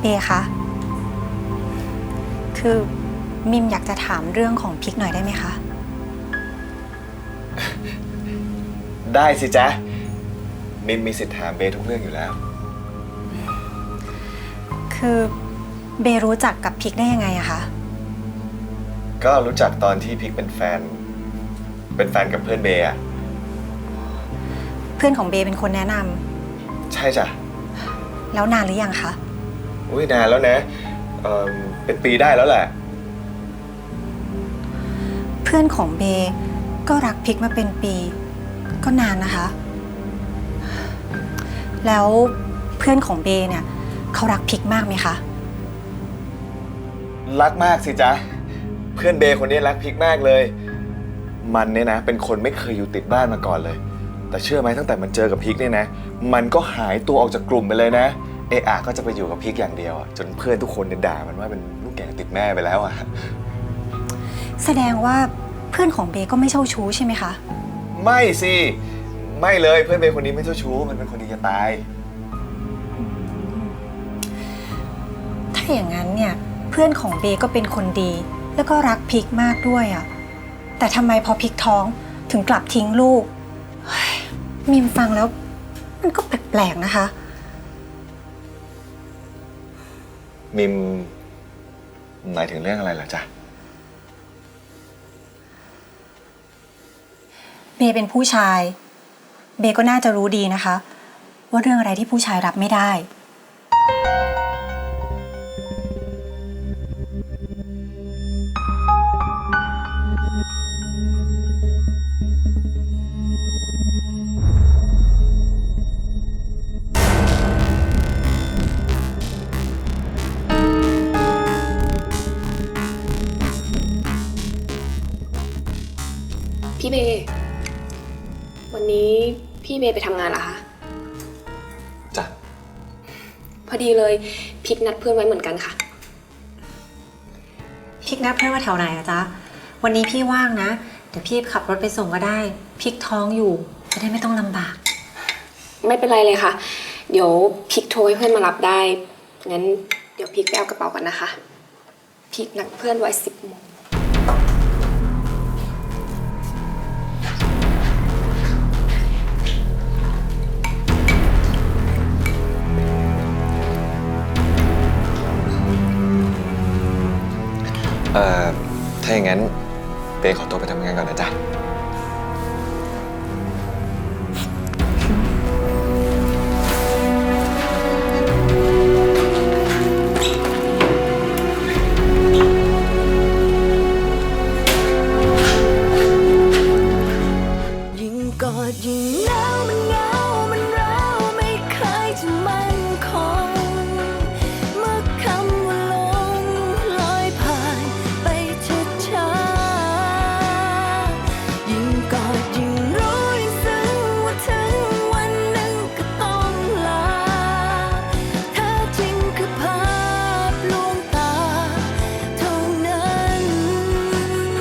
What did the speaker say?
เบคะ คือมิมอยากจะถามเรื่องของพริกหน่อยได้ไหมคะ ได้สิจ๊ะ มิมมีสิทธิ์ถามเบทุกเรื่องอยู่แล้ว คือเบรู้จักกับพริกได้ยังไงอะคะ ก็รู้จักตอนที่พิกเป็นแฟน เป็นแฟนกับเพื่อนเบย์อะเพื่อนของเบเป็นคนแนะนำ ใช่จ้ะ แล้วนานหรือยังคะ อุ้ยนานแล้วนะเอ่อเป็นปีได้แล้วแหละ เพื่อนของเบก็รักพริกมาเป็นปี ก็นานนะคะ แล้วเพื่อนของเบเนี่ยเขารักพริกมากไหมคะรักมากสิจ๊ะ เพื่อนเบย์คนนี้รักพิกมากเลย มันเนี่ยนะ เป็นคนไม่เคยอยู่ติดบ้านมาก่อนเลย แต่เชื่อไหมตั้งแต่มันเจอกับพิกเนี่ยนะ มันก็หายตัวออกจากกลุ่มไปเลยนะ เอะอะก็จะไปอยู่กับพิกอย่างเดียวอะจนเพื่อนทุกคนเนี่ยด่ามันว่าเป็นลูกแก่ติดแม่ไปแล้วอะแสดงว่าเพื่อนของเบก็ไม่เช่าชู้ใช่ไหมคะ ไม่สิไม่เลยเพื่อนเบย์คนนี้ไม่เจ้าชู้มันเป็นคนดีจะตาย ถ้าอย่างนั้นเนี่ยเพื่อนของเบก็เป็นคนดี แล้วก็รักพริกมากด้วยอะ่ะ แต่ทำไมพอพริกท้องถึงกลับทิ้งลูกเฮ้ยมิมฟังแล้วมันก็แปลกๆนะคะ มิมหมายถึงเรื่องอะไรล่ะจ๊ะ เบเป็นผู้ชาย เบก็น่าจะรู้ดีนะคะ ว่าเรื่องอะไรที่ผู้ชายรับไม่ได้ พี่เบย์วันนี้พี่เบย์ไปทำงานเหรอคะ จ้ะ พอดีเลยพิกนัดเพื่อนไว้เหมือนกันค่ะพริกนัดเพื่อนมาแถวไหนอะจ๊ะ วันนี้พี่ว่างนะ เดี๋ยวพี่ขับรถไปส่งก็ได้พริกท้องอยู่ จะได้ไม่ต้องลำบาก ไม่เป็นไรเลยค่ะ เดี๋ยวพิกโทรให้เพื่อนมารับได้ งั้นเดี๋ยวพิกไปเอากระเป๋ากันนะคะ พิกนัดเพื่อนไว้สิบโมง เอ่อ ถ้าอย่างนั้นเบย์ขอตัวไปทำงานก่อนนะจ๊ะ ยิ่งกอดยิ่งหนาวมันเหงา